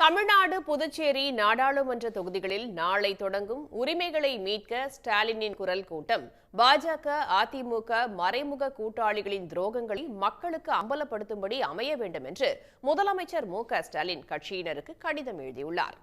தமிழ்நாடு புதுச்சேரி நாடாளுமன்ற தொகுதிகளில் நாளை தொடங்கும் உரிமைகளை மீட்க ஸ்டாலினின் குரல் கூட்டம். பாஜக அதிமுக மறைமுக கூட்டாளிகளின் துரோகங்களை மக்களுக்கு அம்பலப்படுத்தும்படி அமைய வேண்டும் என்று முதலமைச்சர் மு க ஸ்டாலின் கட்சியினருக்கு கடிதம் எழுதியுள்ளார்.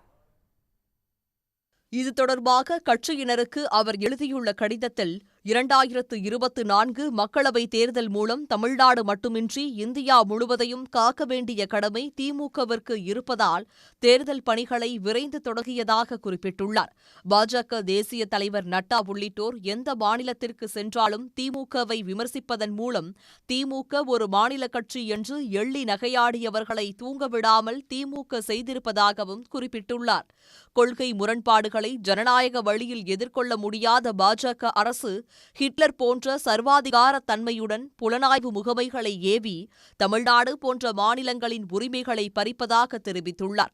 இது தொடர்பாக கட்சியினருக்கு அவர் எழுதியுள்ள கடிதத்தில் இரண்டாயிரத்து இருபத்து நான்கு மக்களவைத் தேர்தல் மூலம் தமிழ்நாடு மட்டுமின்றி இந்தியா முழுவதையும் காக்க வேண்டிய கடமை திமுகவிற்கு இருப்பதால் தேர்தல் பணிகளை விரைந்து தொடங்கியதாக குறிப்பிட்டுள்ளார். பாஜக தேசிய தலைவர் நட்டா உள்ளிட்டோர் எந்த மாநிலத்திற்கு சென்றாலும் திமுகவை விமர்சிப்பதன் மூலம் திமுக ஒரு மாநில கட்சி என்று எள்ளி நகையாடியவர்களை தூங்கவிடாமல் திமுக செய்திருப்பதாகவும் குறிப்பிட்டுள்ளார். கொள்கை முரண்பாடுகளை ஜனநாயக வழியில் எதிர்கொள்ள முடியாத பாஜக அரசு ஹிட்லர் போன்ற சர்வாதிகார தன்மையுடன் புலனாய்வு முகமைகளை ஏவி தமிழ்நாடு போன்ற மாநிலங்களின் உரிமைகளை பறிப்பதாக தெரிவித்துள்ளார்.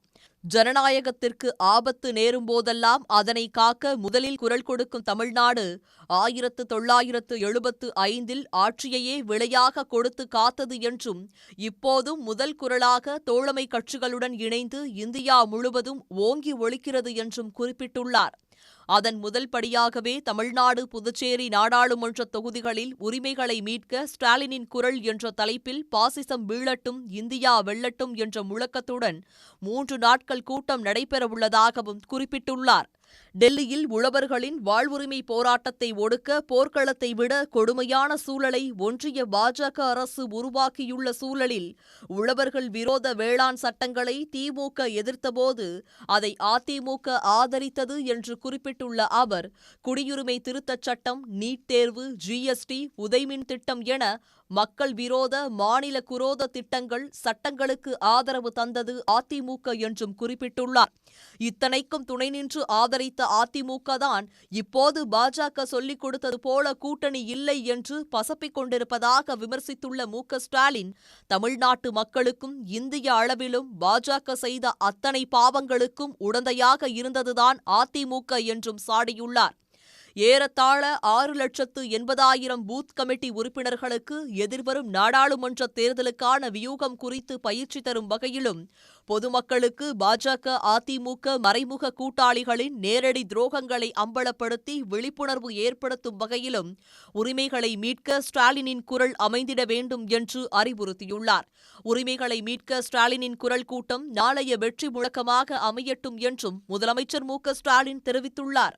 ஜனநாயகத்திற்கு ஆபத்து நேரும்போதெல்லாம் அதனை காக்க முதலில் குரல் கொடுக்கும் தமிழ்நாடு ஆயிரத்து தொள்ளாயிரத்து எழுபத்து ஐந்தில் ஆட்சியையே விலையாக கொடுத்து காத்தது என்றும் இப்போதும் முதல் குரலாக தோழமை கட்சிகளுடன் இணைந்து இந்தியா முழுவதும் ஓங்கி ஒழிக்கிறது என்றும் குறிப்பிட்டுள்ளார். அதன் முதல் படியாகவே தமிழ்நாடு புதுச்சேரி நாடாளுமன்ற தொகுதிகளில் உரிமைகளை மீட்க ஸ்டாலினின் குரல் என்ற தலைப்பில் பாசிசம் வீழட்டும் இந்தியா வெல்லட்டும் என்ற முழக்கத்துடன் மூன்று நாட்கள் கூட்டம் நடைபெறவுள்ளதாகவும் குறிப்பிட்டுள்ளார். டெல்லியில் உழவர்களின் வாழ்வுரிமை போராட்டத்தை ஒடுக்க போர்க்களத்தை விட கொடுமையான சூழலை ஒன்றிய பாஜக அரசு உருவாக்கியுள்ள சூழலில் உழவர்கள் விரோத வேளாண் சட்டங்களை திமுக எதிர்த்தபோது அதை அதிமுக ஆதரித்தது என்று வெளியிட்டுள்ள அவர் குடியுரிமை திருத்தச் சட்டம் நீட் தேர்வு ஜிஎஸ்டி உதைமின் திட்டம் என மக்கள் விரோத மாநில குரோத திட்டங்கள் சட்டங்களுக்கு ஆதரவு தந்தது அதிமுக என்றும் குறிப்பிட்டுள்ளார். இத்தனைக்கும் துணை நின்று ஆதரித்த அதிமுக தான் இப்போது பாஜக சொல்லிக் கொடுத்தது போல கூட்டணி இல்லை என்று பசப்பிக் கொண்டிருப்பதாக விமர்சித்துள்ள மு ஸ்டாலின் தமிழ்நாட்டு மக்களுக்கும் இந்திய அளவிலும் பாஜக செய்த அத்தனை பாவங்களுக்கும் உடந்தையாக இருந்ததுதான் அதிமுக என்றும் சாடியுள்ளார். ஏறத்தாழ ஆறு லட்சத்து எண்பதாயிரம் பூத் கமிட்டி உறுப்பினர்களுக்கு எதிர்வரும் நாடாளுமன்ற தேர்தலுக்கான வியூகம் குறித்து பயிற்சி தரும் வகையிலும் பொதுமக்களுக்கு பாஜக அதிமுக மறைமுக கூட்டாளிகளின் நேரடி துரோகங்களை அம்பலப்படுத்தி விழிப்புணர்வு ஏற்படுத்தும் வகையிலும் உரிமைகளை மீட்க ஸ்டாலினின் குரல் அமைந்திட வேண்டும் என்று அறிவுறுத்தியுள்ளார். உரிமைகளை மீட்க ஸ்டாலினின் குரல் கூட்டம் நாளைய வெற்றி முழக்கமாக அமையட்டும் என்றும் முதலமைச்சர் மு ஸ்டாலின் தெரிவித்துள்ளார்.